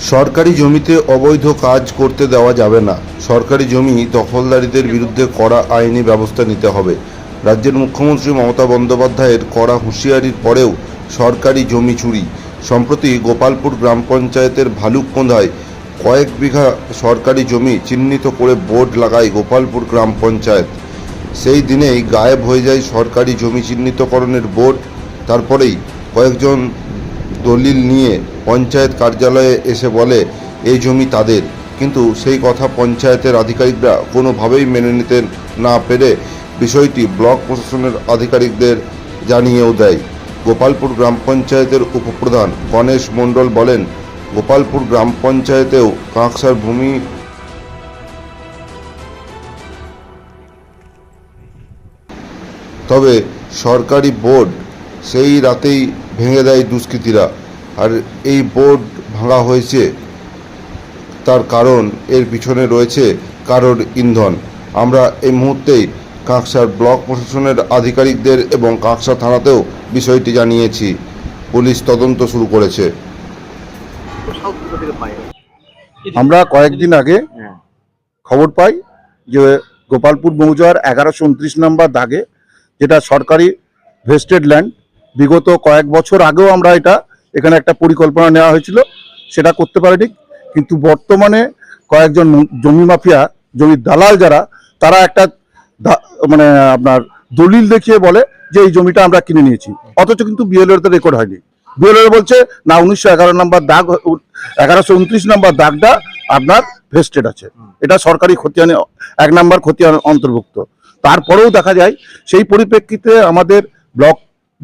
সরকারি জমিতে অবৈধ কাজ করতে দেওয়া যাবে না। সরকারি জমি দখলদারীদের বিরুদ্ধে কড়া আইনি ব্যবস্থা নিতে হবে। রাজ্যের মুখ্যমন্ত্রী মমতা বন্দ্যোপাধ্যায়ের কড়া হুঁশিয়ারির পরেও সরকারি জমি চুরি। সম্প্রতি গোপালপুর গ্রাম পঞ্চায়েতের ভালুককোঁধায় কয়েক বিঘা সরকারি জমি চিহ্নিত করে বোর্ড লাগায় গোপালপুর গ্রাম পঞ্চায়েত। সেই দিনেই গায়েব হয়ে যায় সরকারি জমি চিহ্নিতকরণের বোর্ড। তারপরেই কয়েকজন দলিল নিয়ে পঞ্চায়েত কার্যালয়ে এসে বলে, এই জমি তাদের। কিন্তু সেই কথা পঞ্চায়েতের আধিকারিকরা কোনোভাবেই মেনে নিতে না পেরে বিষয়টি ব্লক প্রশাসনের আধিকারিকদের জানিয়েও দেয়। গোপালপুর গ্রাম পঞ্চায়েতের উপপ্রধান গণেশ মণ্ডল বলেন, গোপালপুর গ্রাম পঞ্চায়েতেও কাঁকসার ভূমি তবে সরকারি বোর্ড সেই রাতেই ভেঙে দেয় দুষ্কৃতীরা। আর এই বোর্ড ভাঙা হয়েছে তার কারণ এর পিছনে রয়েছে কারোর ইন্ধন। আমরা এই মুহূর্তেই কাঁকসার ব্লক প্রশাসনের আধিকারিকদের এবং কাঁকসা থানাতেও বিষয়টি জানিয়েছি। পুলিশ তদন্ত শুরু করেছে। আমরা কয়েকদিন আগে হ্যাঁ। খবর পাই যে গোপালপুর মৌজার এগারোশো উনত্রিশ নম্বর দাগে যেটা সরকারি ভেস্টেড ল্যান্ড বিগত কয়েক বছর আগেও আমরা এটা এখানে একটা পরিকল্পনা নেওয়া হয়েছিল, সেটা করতে পারিনি। কিন্তু বর্তমানে কয়েকজন জমি মাফিয়া, জমির দালাল যারা, তারা একটা মানে আপনার দলিল দেখিয়ে বলে যে এই জমিটা আমরা কিনে নিয়েছি। অথচ কিন্তু বিএলওর রেকর্ড হয়নি। বিএলওর বলছে, না, উনিশশো এগারো নম্বর দাগ, এগারোশো উনত্রিশ নম্বর দাগটা আপনার ভেস্টেড আছে। এটা সরকারি খতিয়ানে, এক নম্বর খতিয়ান অন্তর্ভুক্ত। তারপরেও দেখা যায়, সেই পরিপ্রেক্ষিতে আমাদের ব্লক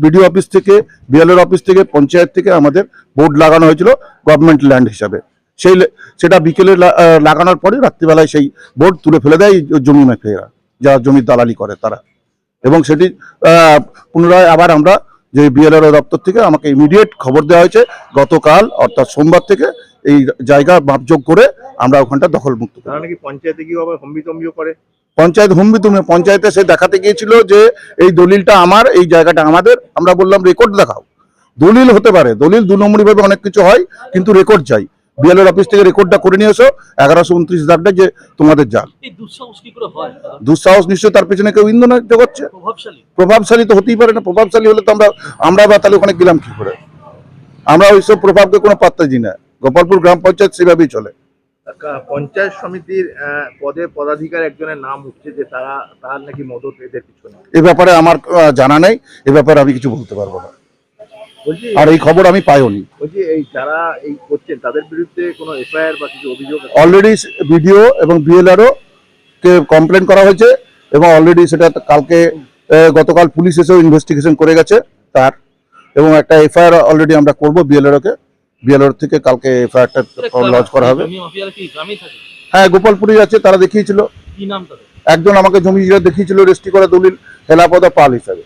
বিডিও অফিস থেকে, বিএলওর অফিস থেকে, পঞ্চায়েত থেকে আমাদের বোর্ড লাগানো হয়েছিল গভর্নমেন্ট ল্যান্ড হিসাবে। সেই সেটা বিকেলে লাগানোর পরে রাত্রিবেলায় সেই বোর্ড তুলে ফেলে দেয় জমি মাফিয়ারা যারা জমির দালালি করে তারা। এবং সেটি পুনরায় আবার আমরা যে বিএলআর দপ্তর থেকে আমাকে ইমিডিয়েট খবর দেওয়া হয়েছে, গতকাল অর্থাৎ সোমবার থেকে এই জায়গা মাপযোগ করে আমরা ওখানটা দখল মুক্ত তারা নাকি পঞ্চায়েতে গিয়ে আবার হম্বি তম্বিও করে? পঞ্চায়েত হুম্বি তুমি পঞ্চায়েতে সে দেখাতে গিয়েছিল যে এই দলিলটা আমার এই জায়গাটা আমাদের। আমরা বললাম রেকর্ড দেখাও। দলিল হতে পারে দলিল দু নম্বরই ভাবে অনেক কিছু হয় কিন্তু রেকর্ড চাই। বিএলআর অফিস থেকে রেকর্ডটা করে নিয়ে এসো এগারোশো উনত্রিশ দাগটা যে তোমাদের জাল দুঃসাহস নিশ্চয়ই তার পেছনে কেউ ইন্ধন জোগাচ্ছে। প্রভাবশালী? তো হতেই পারে না প্রভাবশালী হলে তো আমরা আমরা বা তাহলে ওখানে গেলাম কি করে? আমরা ওইসব প্রভাবকে কোনো পাত্তা দিই না। গোপালপুর গ্রাম পঞ্চায়েত সেভাবেই চলে। পঞ্চায়েত সমিতির পদে পদাধিকার একজনের নাম উঠছে যে তারা তার নাকি মদত এদের পিছনে। এ ব্যাপারে আমার জানা নেই এ ব্যাপারে আমি কিছু বলতে পারব না। আর এই খবর আমি পাইওনি। বলছি এই যারা এই করছেন তাদের বিরুদ্ধে কোনো এফআইআর বা কিছু অভিযোগ অলরেডি বিডিও এবং বিএলআরও কে কমপ্লেন করা হয়েছে এবং অলরেডি সেটা কালকে গতকাল পুলিশ এসেও ইনভেস্টিগেশন করে গেছে তার এবং একটা এফআইআর অলরেডি আমরা করব বিএলআরওকে বিএলআর থেকে কালকে এফআইআরটা লঞ্চ করা হবে। জমি মাফিয়ারা কি গ্রামেই থাকে? হ্যাঁ গোপালপুরে আছে তারা দেখিয়েছিল। একজন আমাকে জমি দেখিয়েছিল রেজিস্ট্রি করা দলিল হেলাপদা পাল হিসাবে।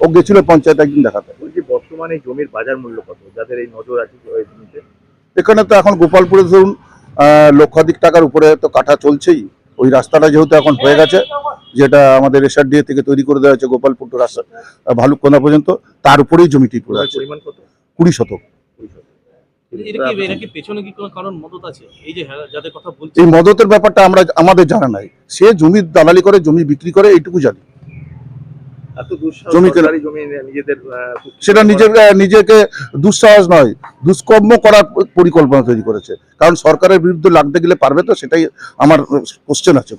ও গেছিল পঞ্চায়েত একদিন দেখাতে। বলছি বর্তমানে জমির বাজার মূল্য কত? যাদের এই নজর আছে এখানে তো এখন গোপালপুরে ধরুন আহ, লক্ষাধিক টাকার উপরে তো কাঠা চলছেই। ওই রাস্তাটা যেহেতু এখন হয়ে গেছে যেটা আমাদের এসআরডিএ থেকে তৈরি করে দেওয়া হয়েছে গোপালপুর রাস্তা ভালুককোনা পর্যন্ত তার উপরেই জমিটি পড়ে আছে। কুড়ি শতক। এই যে হ্যাঁ, যাদের কথা বলছি এই মদতের ব্যাপারটা আমরা আমাদের জানা নাই। সে জমি দালালি করে জমি বিক্রি করে এইটুকু জানি। জমি সেটা নিজের নিজেকে দুঃসাহস নয় দুষ্কর্ম করার পরিকল্পনা তৈরি করেছে। কারণ সরকারের বিরুদ্ধে লাগতে গেলে পারবে তো সেটাই আমার কোশ্চেন আছে।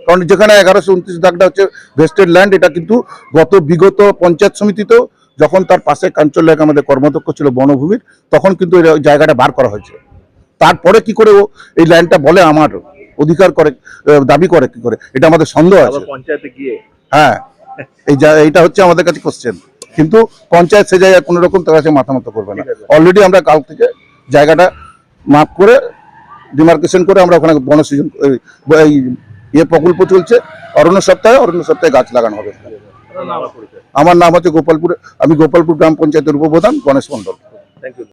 কারণ যেখানে এগারোশো উনত্রিশ দাগটা হচ্ছে ভেস্টেড ল্যান্ড এটা কিন্তু গত বিগত পঞ্চায়েত সমিতিতেও যখন তার পাশে কাঞ্চল লেক আমাদের কর্মদক্ষ ছিল বনভূমির তখন কিন্তু এই জায়গাটা বার করা হয়েছে। তারপরে কি করে ও এই ল্যান্ডটা বলে আমার অধিকার করে দাবি করে কি করে? এটা আমাদের সন্দেহ আছে। পঞ্চায়েতে গিয়ে? হ্যাঁ এই যা এইটা হচ্ছে আমাদের কাছে কোশ্চেন কিন্তু পঞ্চায়েত সে জায়গায় কোনো রকম তার কাছে মাথা মতো করবে না। অলরেডি আমরা কাল থেকে জায়গাটা মাপ করে ডিমার্কেশন করে আমরা ওখানে বনসৃজন এই- এই ইয়ে প্রকল্প চলছে। অরণ্য সপ্তাহে অরণ্য সপ্তাহে গাছ লাগানো হবে। আমার নাম হচ্ছে গোপালপুর আমি গোপালপুর গ্রাম পঞ্চায়েতের উপপ্রধান গণেশ মণ্ডল। Thank you